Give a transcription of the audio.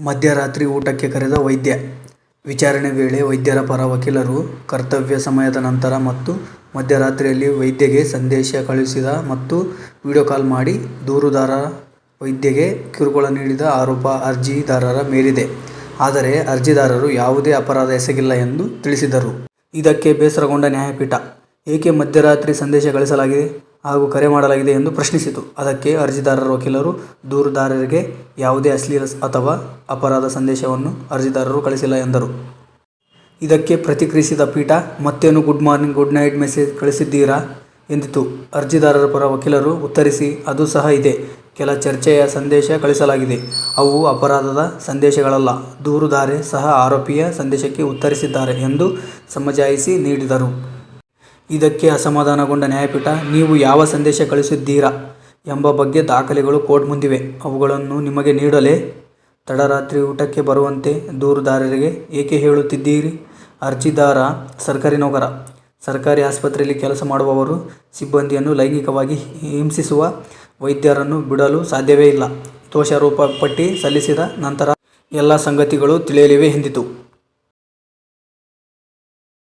ಮಧ್ಯರಾತ್ರಿ ಊಟಕ್ಕೆ ಕರೆದ ವೈದ್ಯ ವಿಚಾರಣೆ ವೇಳೆ ವೈದ್ಯರ ಪರ ವಕೀಲರು ಕರ್ತವ್ಯ ಸಮಯದ ನಂತರ ಮತ್ತು ಮಧ್ಯರಾತ್ರಿಯಲ್ಲಿ ವೈದ್ಯಗೆ ಸಂದೇಶ ಕಳುಹಿಸಿದ ಮತ್ತು ವಿಡಿಯೋ ಕಾಲ್ ಮಾಡಿ ದೂರುದಾರ ವೈದ್ಯಗೆ ಕಿರುಕುಳ ನೀಡಿದ ಆರೋಪ ಅರ್ಜಿದಾರರ ಮೇಲಿದೆ. ಆದರೆ, ಅರ್ಜಿದಾರರು ಯಾವುದೇ ಅಪರಾಧ ಎಸಗಿಲ್ಲ ಎಂದು ತಿಳಿಸಿದರು. ಇದಕ್ಕೆ ಬೇಸರಗೊಂಡ ನ್ಯಾಯಪೀಠ, ಏಕೆ ಮಧ್ಯರಾತ್ರಿ ಸಂದೇಶ ಕಳುಹಿಸಲಾಗಿದೆ ಹಾಗೂ ಕರೆ ಮಾಡಲಾಗಿದೆ ಎಂದು ಪ್ರಶ್ನಿಸಿತು. ಅದಕ್ಕೆ ಅರ್ಜಿದಾರರ ವಕೀಲರು, ದೂರುದಾರರಿಗೆ ಯಾವುದೇ ಅಶ್ಲೀಲ ಅಥವಾ ಅಪರಾಧ ಸಂದೇಶವನ್ನು ಅರ್ಜಿದಾರರು ಕಳಿಸಿಲ್ಲ ಎಂದರು. ಇದಕ್ಕೆ ಪ್ರತಿಕ್ರಿಯಿಸಿದ ಪೀಠ, ಮತ್ತೇನು good morning, good night message ಕಳಿಸಿದ್ದೀರಾ ಎಂದಿತು. ಅರ್ಜಿದಾರರ ಪರ ವಕೀಲರು ಉತ್ತರಿಸಿ, ಅದು ಸಹ ಇದೆ. ಕೆಲ ಚರ್ಚೆಯ ಸಂದೇಶ ಕಳಿಸಲಾಗಿದೆ. ಅವು ಅಪರಾಧದ ಸಂದೇಶಗಳಲ್ಲ. ದೂರುದಾರೆ ಸಹ ಆರೋಪಿಯ ಸಂದೇಶಕ್ಕೆ ಉತ್ತರಿಸಿದ್ದಾರೆ ಎಂದು ಸಮಜಾಯಿಸಿ ನೀಡಿದರು. ಇದಕ್ಕೆ ಅಸಮಾಧಾನಗೊಂಡ ನ್ಯಾಯಪೀಠ, ನೀವು ಯಾವ ಸಂದೇಶ ಕಳುಹಿಸಿದ್ದೀರಾ ಎಂಬ ಬಗ್ಗೆ ದಾಖಲೆಗಳು ಕೋರ್ಟ್ ಮುಂದಿವೆ. ಅವುಗಳನ್ನು ನಿಮಗೆ ನೀಡಲೇ? ತಡರಾತ್ರಿ ಊಟಕ್ಕೆ ಬರುವಂತೆ ದೂರುದಾರರಿಗೆ ಏಕೆ ಹೇಳುತ್ತಿದ್ದೀರಿ. ಅರ್ಜಿದಾರ ಸರ್ಕಾರಿ ನೌಕರ. ಸರ್ಕಾರಿ ಆಸ್ಪತ್ರೆಯಲ್ಲಿ ಕೆಲಸ ಮಾಡುವವರು ಸಿಬ್ಬಂದಿಯನ್ನು ಲೈಂಗಿಕವಾಗಿ ಹಿಂಸಿಸುವ ವೈದ್ಯರನ್ನು ಬಿಡಲು ಸಾಧ್ಯವೇ ಇಲ್ಲ. ದೋಷಾರೋಪಪಟ್ಟಿ ಸಲ್ಲಿಸಿದ ನಂತರ ಎಲ್ಲ ಸಂಗತಿಗಳು ತಿಳಿಯಲಿವೆ ಎಂದಿತು.